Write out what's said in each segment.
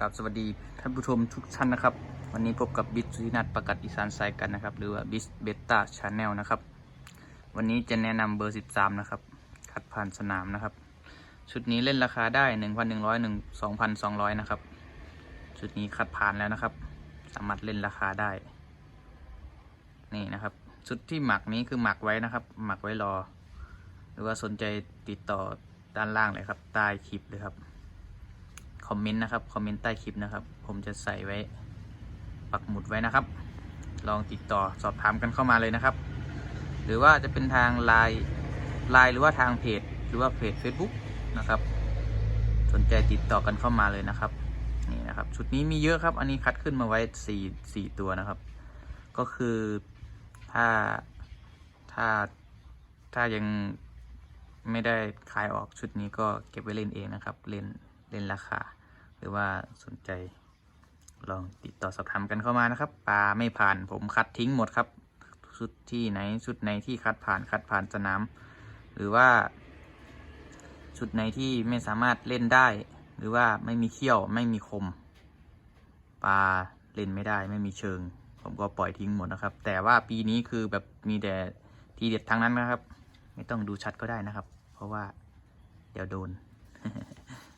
กับสวัสดีท่านผู้ชมทุกท่านนะครับ วันนี้พบกับบิสสุธินัทประกาศอีสานสายกันนะครับ หรือว่าบิสเบต้าชาแนลนะครับ วันนี้จะแนะนำเบอร์ 13 นะครับคัดผ่านสนามนะครับ ชุดนี้เล่นราคาได้ 1,100 2,200 นะครับ ชุดนี้คัดผ่านแล้วนะครับ สามารถเล่นราคาได้ นี่นะครับ ชุดที่หมักนี้คือหมักไว้นะครับ หมักไว้รอ หรือว่าสนใจติดต่อด้านล่างเลยครับใต้คลิปเลยครับ คอมเมนต์นะครับ คอมเมนต์ใต้คลิปนะครับ ผมจะใส่ไว้ปักหมุดไว้นะครับ ลองติดต่อสอบถามกันเข้ามาเลยนะครับ หรือว่าจะเป็นทางไลน์ไลน์หรือว่าทางเพจ หรือว่าเพจ Facebook นะครับ สนใจติดต่อกันเข้ามาเลยนะครับ นี่นะครับชุดนี้มีเยอะครับ อันนี้คัดขึ้นมาไว้สี่สี่ตัวนะครับ ก็คือถ้าถ้าถ้ายังไม่ได้ขายออกชุดนี้ก็เก็บไว้เล่นเองนะครับ เล่น ล่นราคา หรือว่าสนใจ ลองติดต่อสอบถามกันเข้ามานะครับ ปลาไม่ผ่านผมคัดทิ้งหมดครับ ชุดที่ไหนชุดไหนที่คัดผ่านคัดผ่านสนาม หรือว่าชุดไหนที่ไม่สามารถเล่นได้ หรือว่าไม่มีเขี้ยวไม่มีคม ปลาเล่นไม่ได้ไม่มีเชิง ผมก็ปล่อยทิ้งหมดนะครับ แต่ว่าปีนี้คือแบบมีแต่ทีเด็ดทั้งนั้นนะครับ ไม่ต้องดูชัดก็ได้นะครับ เพราะว่าเดี๋ยวโดน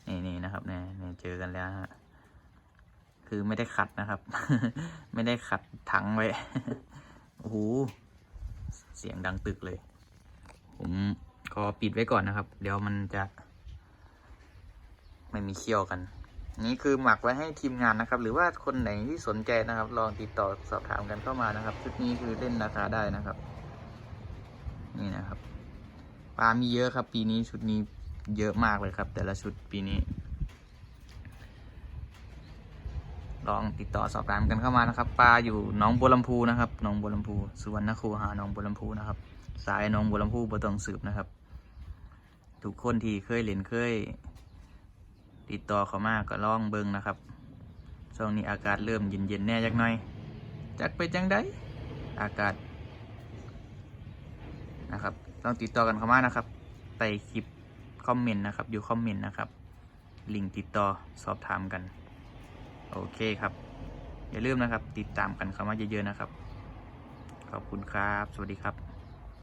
นี่นี่นะครับเนี่ยเนี่ยเจอกันแล้วฮะคือไม่ได้ขัดนะครับ ไม่ได้ขัดถังไว้โอ้โหเสียงดังตึกเลย ผมขอปิดไว้ก่อนนะครับ เดี๋ยวมันจะ ไม่มีเคี่ยวกัน นี่คือหมักไว้ให้ทีมงานนะครับ หรือว่าคนไหนที่สนใจนะครับ ลองติดต่อสอบถามกันเข้ามานะครับชุดนี้คือเล่นราคาได้นะครับ นี่นะครับปลามีเยอะครับ ปีนี้ชุดนี้ เยอะมากเลยครับ แต่ละชุดปีนี้ ลองติดต่อสอบถามกันเข้ามานะครับ ปลาอยู่หนองบัวลำพูนะครับหนองบัวลำพูสุวรรณคูหาหนองบัวลำพูนะครับ สายหนองบัวลำพูบ่ต้องสืบนะครับ ทุกคนที่เคยเล่นเคย ติดต่อเขามากก็ลองเบิ่งนะครับช่วงนี้อากาศเริ่มเย็นๆแน่จักหน่อยจักไปจังได้อากาศนะครับ ต้องติดต่อกันเข้ามานะครับใต้คลิป คอมเมนต์นะครับ อยู่คอมเมนต์นะครับ ลิงก์ติดต่อสอบถามกัน โอเคครับ อย่าลืมนะครับ ติดตามกันเข้ามาเยอะๆนะครับ ขอบคุณครับ สวัสดีครับ